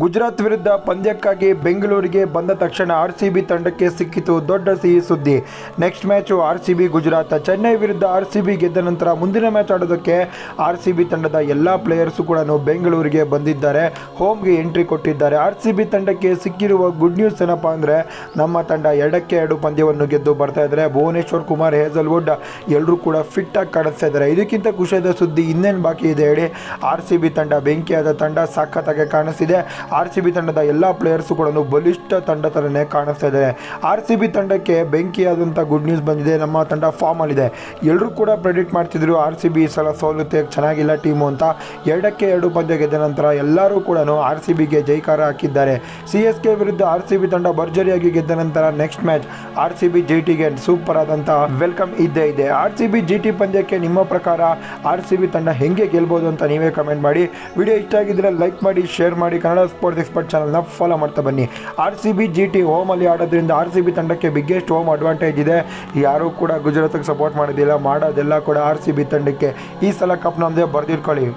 ಗುಜರಾತ್ ವಿರುದ್ಧ ಪಂದ್ಯಕ್ಕಾಗಿ ಬೆಂಗಳೂರಿಗೆ ಬಂದ ತಕ್ಷಣ ಆರ್ ಸಿ ಬಿ ತಂಡಕ್ಕೆ ಸಿಕ್ಕಿತು ದೊಡ್ಡ ಸಿಹಿ ಸುದ್ದಿ. Next match R C B Gujarat. Chennai ವಿರುದ್ಧ ಆರ್ ಸಿ ಬಿ ಗೆದ್ದ ನಂತರ ಮುಂದಿನ ಮ್ಯಾಚ್ ಆಡೋದಕ್ಕೆ ಆರ್ ಸಿ ಬಿ ತಂಡದ ಎಲ್ಲ ಪ್ಲೇಯರ್ಸು ಕೂಡ ಬೆಂಗಳೂರಿಗೆ ಬಂದಿದ್ದಾರೆ. ಹೋಮ್ಗೆ ಎಂಟ್ರಿ ಕೊಟ್ಟಿದ್ದಾರೆ. ಆರ್ ಸಿ ಬಿ ತಂಡಕ್ಕೆ ಸಿಕ್ಕಿರುವ ಗುಡ್ ನ್ಯೂಸ್ ಏನಪ್ಪ ಅಂದರೆ ನಮ್ಮ ತಂಡ ಎರಡಕ್ಕೆ ಎರಡು ಪಂದ್ಯವನ್ನು ಗೆದ್ದು ಬರ್ತಾ ಇದ್ದಾರೆ. ಭುವನೇಶ್ವರ್ ಕುಮಾರ್ ಹೇಸಲ್ವುಡ್ ಎಲ್ಲರೂ ಕೂಡ ಫಿಟ್ ಆಗಿ ಕಾಣಿಸ್ತಾ ಇದ್ದಾರೆ. ಇದಕ್ಕಿಂತ ಖುಷಿಯಾದ ಸುದ್ದಿ ಇನ್ನೇನು ಬಾಕಿ ಇದೆ ಹೇಳಿ. ಆರ್ ಸಿ ಬಿ ತಂಡ ಬೆಂಕಿಯಾದ ತಂಡ ಸಖತ್ತಾಗಿ ಕಾಣಿಸ್ತಿದೆ. ಆರ್ ಸಿ ಬಿ ತಂಡದ ಎಲ್ಲ ಪ್ಲೇಯರ್ಸು ಕೂಡ ಬಲಿಷ್ಠ ತಂಡ ಥರನೇ ಕಾಣಿಸ್ತಾ ಇದ್ದಾರೆ ಆರ್ ಸಿ ಬಿ ತಂಡಕ್ಕೆ ಬೆಂಕಿಯಾದಂಥ ಗುಡ್ ನ್ಯೂಸ್ ಬಂದಿದೆ. ನಮ್ಮ ತಂಡ ಫಾರ್ಮಲ್ಲಿದೆ ಎಲ್ಲರೂ ಕೂಡ ಪ್ರೆಡಿಕ್ಟ್ ಮಾಡ್ತಿದ್ರು ಆರ್ ಸಿ ಬಿ ಸಲ ಸೋಲುತ್ತೆ, ಚೆನ್ನಾಗಿಲ್ಲ ಟೀಮು ಅಂತ. ಎರಡಕ್ಕೆ ಎರಡು ಪಂದ್ಯ ಗೆದ್ದ ನಂತರ ಎಲ್ಲರೂ ಕೂಡ ಆರ್ ಸಿ ಬಿಗೆ ಜೈಕಾರ ಹಾಕಿದ್ದಾರೆ. ಸಿ ಎಸ್ ಕೆ ವಿರುದ್ಧ ಆರ್ ಸಿ ಬಿ ತಂಡ ಭರ್ಜರಿಯಾಗಿ ಗೆದ್ದ ನಂತರ next match R C B G ಟಿಗೆ ಸೂಪರ್ ಆದಂಥ ವೆಲ್ಕಮ್ ಇದ್ದೇ ಇದೆ. R C B G T ಪಂದ್ಯಕ್ಕೆ ನಿಮ್ಮ ಪ್ರಕಾರ ಆರ್ ಸಿ ಬಿ ತಂಡ ಹೆಂಗೆ ಗೆಲ್ಬೋದು ಅಂತ ನೀವೇ ಕಮೆಂಟ್ ಮಾಡಿ. ವಿಡಿಯೋ ಇಷ್ಟ ಆಗಿದ್ರೆ ಲೈಕ್ ಮಾಡಿ ಶೇರ್ ಮಾಡಿ. ಕನ್ನಡ ಸ್ಪೋರ್ಟ್ಸ್ ಎಕ್ಸ್ಪರ್ಟ್ ಚಾನಲ್ನ ಫಾಲೋ ಮಾಡ್ತಾ ಬನ್ನಿ. R C B G T ಹೋಮಲ್ಲಿ ಆಡೋದ್ರಿಂದ ಆರ್ ಸಿ ಬಿ ತಂಡಕ್ಕೆ ಬಿಗ್ಗೆಸ್ಟ್ ಹೋಮ್ ಅಡ್ವಾಂಟೇಜ್ ಇದೆ. ಯಾರೂ ಕೂಡ ಗುಜರಾತ್ಗೆ ಸಪೋರ್ಟ್ ಮಾಡೋದಿಲ್ಲ ಮಾಡೋದೆಲ್ಲ ಕೂಡ ಆರ್ ಸಿ ಬಿ ತಂಡಕ್ಕೆ. ಈ ಸಲ ಕಪ್ ನಮ್ಮದೇ ಬರೆದಿಟ್ಕೊಳ್ಳಿ.